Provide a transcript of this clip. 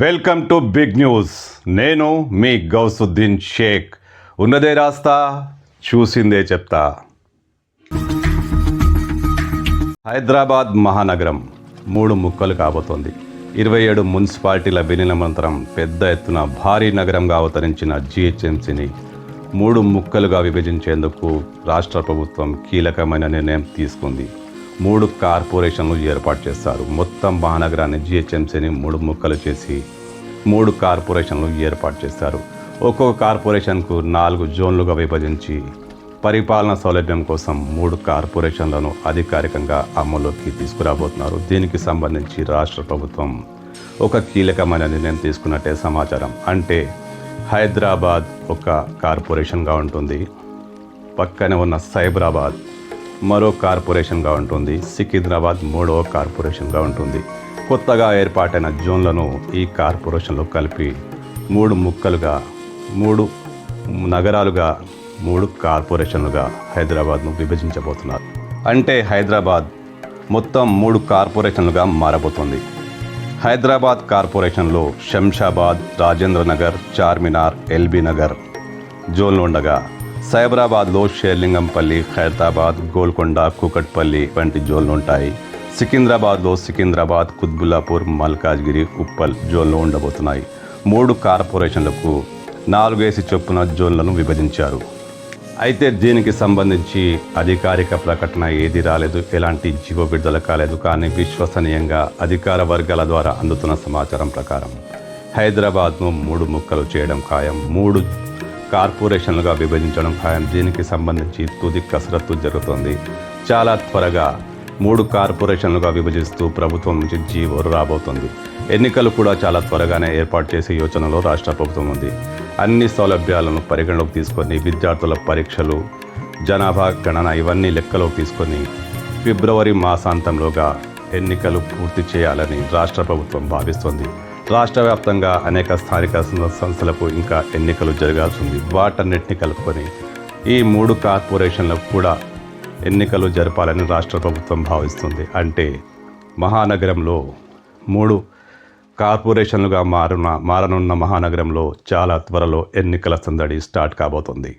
Welcome to big news. నేను మీ గౌసుద్దీన్ షేక్. ఉన్నదే రాస్తా చూసిందే చెప్తా. హైదరాబాద్ మహానగరం మూడు ముక్కలు కాబోతోంది. ఇరవై ఏడు మున్సిపాలిటీల విలీనమంతరం పెద్ద ఎత్తున భారీ నగరంగా అవతరించిన జిహెచ్ఎంసీని మూడు ముక్కలుగా విభజించేందుకు రాష్ట్ర ప్రభుత్వం కీలకమైన నిర్ణయం తీసుకుంది. మూడు కార్పొరేషన్లు ఏర్పాటు చేస్తారు. మొత్తం మహానగరాన్ని జిహెచ్ఎంసీని మూడు ముక్కలు చేసి మూడు కార్పొరేషన్లు ఏర్పాటు చేస్తారు. ఒక్కొక్క కార్పొరేషన్కు నాలుగు జోన్లుగా విభజించి పరిపాలన సౌలభ్యం కోసం మూడు కార్పొరేషన్లను అధికారికంగా అమల్లోకి తీసుకురాబోతున్నారు. దీనికి సంబంధించి రాష్ట్ర ప్రభుత్వం ఒక కీలకమైన నిర్ణయం తీసుకున్నట్టే సమాచారం. అంటే హైదరాబాద్ ఒక కార్పొరేషన్గా ఉంటుంది. పక్కనే ఉన్న సైబరాబాద్ మరో కార్పొరేషన్గా ఉంటుంది. సికింద్రాబాద్ మూడవ కార్పొరేషన్గా ఉంటుంది. కొత్తగా ఏర్పాటైన జోన్లను ఈ కార్పొరేషన్లో కలిపి మూడు ముక్కలుగా మూడు నగరాలుగా మూడు కార్పొరేషన్లుగా హైదరాబాద్ను విభజించబోతున్నారు. అంటే హైదరాబాద్ మొత్తం మూడు కార్పొరేషన్లుగా మారబోతుంది. హైదరాబాద్ కార్పొరేషన్లో శంషాబాద్ రాజేంద్ర నగర్ చార్మినార్ ఎల్బీ నగర్ జోన్లు ఉండగా సైబరాబాద్లో షేర్లింగంపల్లి ఖైరతాబాద్ గోల్కొండ కూకట్పల్లి వంటి జోన్లు ఉంటాయి సికింద్రాబాద్లో సికింద్రాబాద్ కుత్బుల్లాపూర్ మల్కాజ్గిరి ఉప్పల్ జోన్లు ఉండబోతున్నాయి. మూడు కార్పొరేషన్లకు నాలుగేసి చొప్పున జోన్లను విభజించారు. అయితే దీనికి సంబంధించి అధికారిక ప్రకటన ఏది రాలేదు ఎలాంటి జీవో విడుదల కాలేదు కానీ విశ్వసనీయంగా అధికార వర్గాల ద్వారా అందుతున్న సమాచారం ప్రకారం హైదరాబాద్ను మూడు ముక్కలు చేయడం ఖాయం. మూడు కార్పొరేషన్లుగా విభజించడం ఖాయం. దీనికి సంబంధించి తుది కసరత్తు జరుగుతోంది. చాలా త్వరగా మూడు కార్పొరేషన్లుగా విభజిస్తూ ప్రభుత్వం నుంచి జీవో రాబోతుంది. ఎన్నికలు కూడా చాలా త్వరగానే ఏర్పాటు చేసే యోచనలో రాష్ట్ర ప్రభుత్వం ఉంది. అన్ని సౌలభ్యాలను పరిగణలోకి తీసుకొని విద్యార్థుల పరీక్షలు జనాభా గణన ఇవన్నీ లెక్కలోకి తీసుకొని ఫిబ్రవరి మాసాంతంలోగా ఎన్నికలు పూర్తి చేయాలని రాష్ట్ర ప్రభుత్వం భావిస్తోంది. రాష్ట్ర వ్యాప్తంగా అనేక స్థానిక సంస్థలకు ఇంకా ఎన్నికలు జరగాల్సి ఉంది వాటన్నిటిని కలుపుకొని ఈ మూడు కార్పొరేషన్లకు కూడా ఎన్నికలు జరపాలని రాష్ట్ర ప్రభుత్వం భావిస్తుంది. అంటే మహానగరంలో మూడు కార్పొరేషన్లుగా మారున మారనున్న మహానగరంలో చాలా త్వరలో ఎన్నికల సందడి స్టార్ట్ కాబోతుంది.